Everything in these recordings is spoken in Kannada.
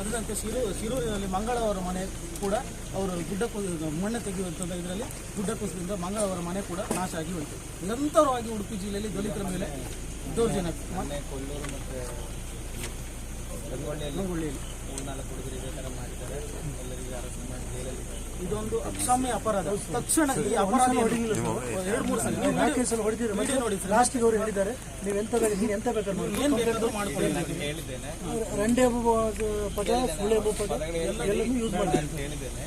ಅದರಂತೆ ಶಿರು ಶಿರೂರಿನಲ್ಲಿ ಮಂಗಳವರ ಮನೆ ಕೂಡ ಅವರು ಗುಡ್ಡ ಮಣ್ಣು ತೆಗೆಯುವಂಥದ್ದು ಇದರಲ್ಲಿ ಗುಡ್ಡ ಕುಸಿದಿಂದ ಮಂಗಳವರ ಮನೆ ಕೂಡ ನಾಶ ಆಗಿ ಹೋಯಿತು. ನಿರಂತರವಾಗಿ ಉಡುಪಿ ಜಿಲ್ಲೆಯಲ್ಲಿ ದಲಿತರ ಮೇಲೆ ಕೊಲ್ಲೂರು ಮತ್ತು ರಂಗೋಳಿಯಲ್ಲಿ ಮಂಗೊಳ್ಳಿಯಲ್ಲಿ ಮೂರ್ನಾಲ್ಕು ಹುಡುಗರು ಇದೇ ಥರ ಮಾಡಿದ್ದಾರೆ. ಎಲ್ಲರಿಗೂ ಅರೆಸ್ಟ್ ಮಾಡಿ ಜೈಲಲ್ಲಿ ಇದೊಂದು ಅಕ್ಷಮ್ಯ ಅಪರಾಧ. ತಕ್ಷಣ ಈ ಅಪರಾಧ ಎರಡು ಮೂರು ಸಲ. ನೀವು ನೋಡಿ. ಲಾಸ್ಟಿಗೆ ಅವರು ಹೇಳಿದ್ದಾರೆ. ನೀವು ಎಂತ ಬೇಕು ನೀನು ಎಂತ ಬೇಕಾದ್ರೆ ಏನ್ ಬೇಕಾದ್ರೂ ಮಾಡ್ಕೊಳ್ಳಿ. ನಾನು ಹೇಳಿದ್ದೇನೆ. ರಂಡೆ ಹಬ್ಬ ಪದ ಸುಳ್ಳೆ ಹಬ್ಬ ಪದ ಎಲ್ಲನೂ ಯೂಸ್ ಮಾಡಿ ನಾನು ಹೇಳಿದ್ದೇನೆ.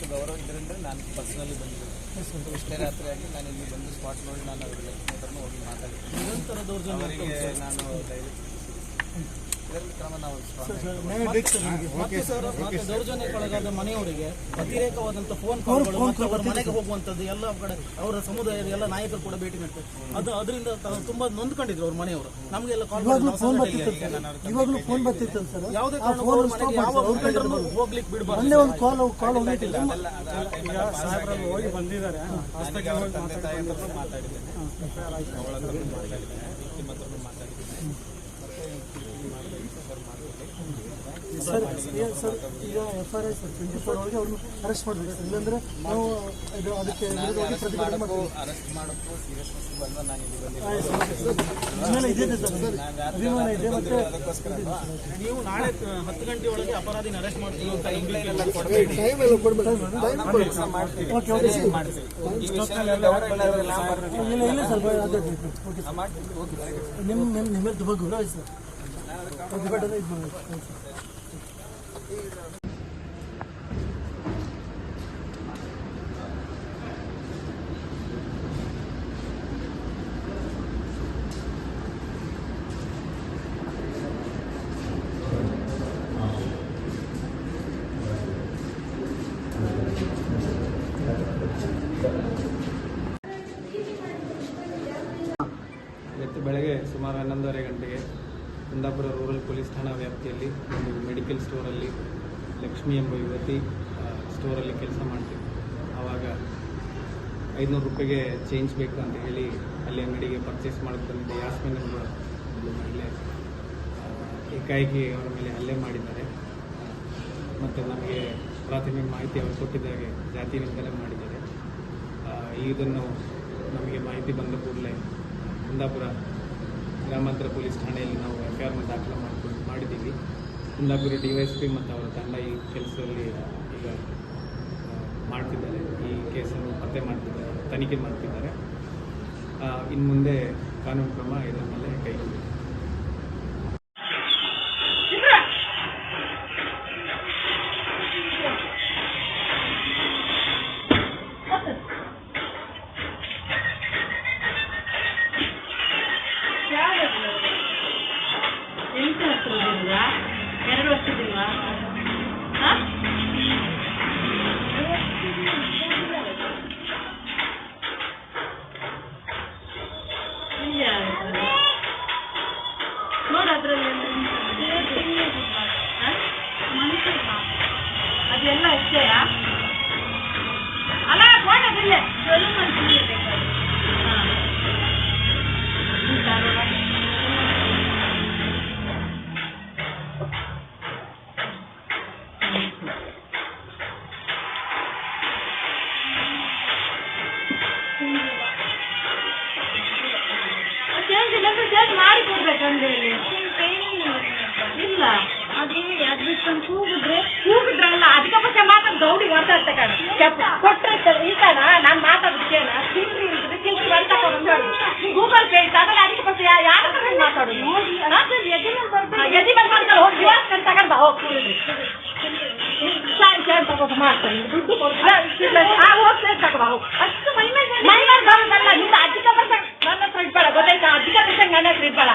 ಅದಷ್ಟು ಗೌರವ ಇದರಿಂದ ನಾನು ಪರ್ಸನಲಿ ಬಂದಿದ್ದೆ ಇಷ್ಟೇ ಆಗಿ ನಾನು ಇಲ್ಲಿ ಬಂದು ಸ್ಪಾಟ್ ನೋಡಿ ನಾನು ಅವರಿಗೆ ಹೋಗಿ ಮಾತಾಡಿದ್ದೆ ನಿರಂತರ ದೌರ್ಜನ್ಯ ಅವರಿಗೆ ನಾನು ದೌರ್ಜನ್ಯಕ್ಕೊಳಗಾದ ಮನೆಯವರಿಗೆ ಅತಿರೇಕವಾದಂತ ಫೋನ್ ಕಾಲ್ಗಳು ಮನೆಗೆ ಹೋಗುವಂತದ್ದು ಎಲ್ಲ ಕಡೆ ಅವರ ಸಮುದಾಯದ ಎಲ್ಲ ನಾಯಕರು ಕೂಡ ಭೇಟಿ ನೀಡ್ತಾರೆ ಅದು ಅದರಿಂದ ತುಂಬಾ ನೊಂದ್ಕೊಂಡಿದ್ರು ಅವ್ರ ಮನೆಯವರು ನಮಗೆಲ್ಲ ಕಾಲ್ ಇವಾಗಲೂ ಫೋನ್ ಬರ್ತಿತ್ತು ಸರ್ ಯಾವುದೇ ಹೋಗ್ಲಿಕ್ಕೆ ಬಿಡಬಾರ್ದು ಒಂದು ಕಾಲ್ ಕಾಲ್ ಹೋಗಿ ಬಂದಿದ್ದಾರೆ ಸರ್ ಸರ್ ಈಗ F I R sir twenty four ಒಳಗೆ ಅವ್ರನ್ನ ಅರೆಸ್ಟ್ ಮಾಡಬೇಕು ಸರ್. ಇಲ್ಲಾಂದ್ರೆ ನಾವು ಇದು ಅದಕ್ಕೆ ಪ್ರತಿಭಟನೆ ಮಾಡ್ತೀವಿ. ಅರೆಸ್ಟ್ ಮಾಡೋಕ್ಕೂ ಸೀರಿಯಸ್ನೆಸ್ ಬಂದ ನಾನು ಇಲ್ಲಿ ಬಂದಿದ್ದೀನಿ ಇನ್ಮೇಲೆ ಇದಿದೆ ಸರ್ ಅಭಿಮಾನ ಇದೆ ಮತ್ತೆ ನೀವು ನಾಳೆ ಹತ್ತು ಗಂಟೆ ಒಳಗೆ ಅಪರಾಧಿನ ಅರೆಸ್ಟ್ ಮಾಡ್ತೀವಿ ಅಂತ ಎಲ್ಲ ಕೊಡಬೇಡಿ. ನಾವು ಕೆಲಸ ಮಾಡ್ತೀವಿ. ಓಕೆ ಓಕೆ ಮಾಡ್ತೀವಿ. ಈ ವಿಷಯದಲ್ಲಿ ಅವರ ಎಲ್ಲರೂ ಎಲ್ಲ ಮಾಡ್ತೀವಿ. ಇಲ್ಲ ಇಲ್ಲ ಸರ್ ಅದೇ ಓಕೆ ನಿಮ್ಮ ನಿಮ್ಮ ನಿಮ್ಮ ತುಂಬ ಗೌರವ ಇದೆ ಸರ್. ಪ್ರತಿಭಟನೆ ಇದು ಮಾಡಬೇಕು ಸರ್ ಇವತ್ತು ಬೆಳಗ್ಗೆ ಸುಮಾರು ಹನ್ನೊಂದುವರೆ ಗಂಟೆಗೆ ಕುಂದಾಪುರ ರೂರಲ್ ಪೊಲೀಸ್ ಠಾಣಾ ವ್ಯಾಪ್ತಿಯಲ್ಲಿ ಒಂದು ಮೆಡಿಕಲ್ ಸ್ಟೋರಲ್ಲಿ ಲಕ್ಷ್ಮಿ ಎಂಬ ಯುವತಿ ಸ್ಟೋರಲ್ಲಿ ಕೆಲಸ ಮಾಡ್ತೀವಿ ಆವಾಗ ಐದುನೂರು ರೂಪಾಯಿಗೆ ಚೇಂಜ್ ಬೇಕು ಅಂತ ಹೇಳಿ ಅಲ್ಲಿ ಅಂಗಡಿಗೆ ಪರ್ಚೇಸ್ ಮಾಡೋಕ್ಕೆ ಬಂದಿದ್ದೆ ಯಾಸ್ಮಿನ್ ಎಂಬ ಒಂದು ಮಹಿಳೆ ಏಕಾಏಕಿ ಅವರ ಮೇಲೆ ಹಲ್ಲೆ ಮಾಡಿದ್ದಾರೆ. ಮತ್ತು ನಮಗೆ ಪ್ರಾಥಮಿಕ ಮಾಹಿತಿ ಅವರು ಕೊಟ್ಟಿದ್ದಾಗೆ ಜಾತಿ ನಿಂದನೆ ಮಾಡಿದ್ದಾರೆ. ಇದನ್ನು ನಮಗೆ ಮಾಹಿತಿ ಬಂದ ಕೂಡಲೇ ಕುಂದಾಪುರ ಗ್ರಾಮಾಂತರ ಪೊಲೀಸ್ ಠಾಣೆಯಲ್ಲಿ ನಾವು ಎಫ್ ಐ ಆರ್ನ ದಾಖಲು ಮಾಡಿಕೊಂಡು ಮಾಡಿದ್ದೀವಿ. Kundapura D Y S P ಮತ್ತು ಅವರ ತಂಡ ಈ ಕೆಲಸದಲ್ಲಿ, ಈಗ ಮಾಡ್ತಿದ್ದಾರೆ. ಈ ಕೇಸನ್ನು ಪತ್ತೆ ಮಾಡ್ತಿದ್ದಾರೆ, ತನಿಖೆ ಮಾಡ್ತಿದ್ದಾರೆ. ಇನ್ನು ಮುಂದೆ ಕಾನೂನು ಕ್ರಮ ಇದರ ಮೇಲೆ ಕೈಗೊಂಡಿದೆ. ನಿಮ್ ಗೂಗಲ್ ಪೇ ಇತ್ತಾಗಲ್ಲ ಅದಕ್ಕೆ ಬಸ್ ಯಾರ ಹತ್ರ ಮಾತಾಡೋದು ಎದಿ ಮೇಲೆ ಮಾಡ್ತಾರೆ ಹೋಗಿ ದಿವಸ ತಗೊಂಡ್ ಬಾ ಹೋಗಿ ಸರಿ ಸರಿ ತಗೋ ಮಾಡ್ತಾರೆ ದುಡ್ಡು ಹೋಗ್ತಾರೆ ತಗೋ ಅಷ್ಟು ಮೈ ಮೇಲೆ ಮೈ ಮೇಲೆ ಬರೋದಲ್ಲ ನಿಂದ ಅಧಿಕ ಪರ್ಸೆಂಟ್ ನನ್ನ ಹತ್ರ ಇಟ್ಬೇಡ ಗೊತ್ತಾಯ್ತಾ ಅಧಿಕ ಪರ್ಸೆಂಟ್ ನನ್ನ ಹತ್ರ ಇಟ್ಬೇಡ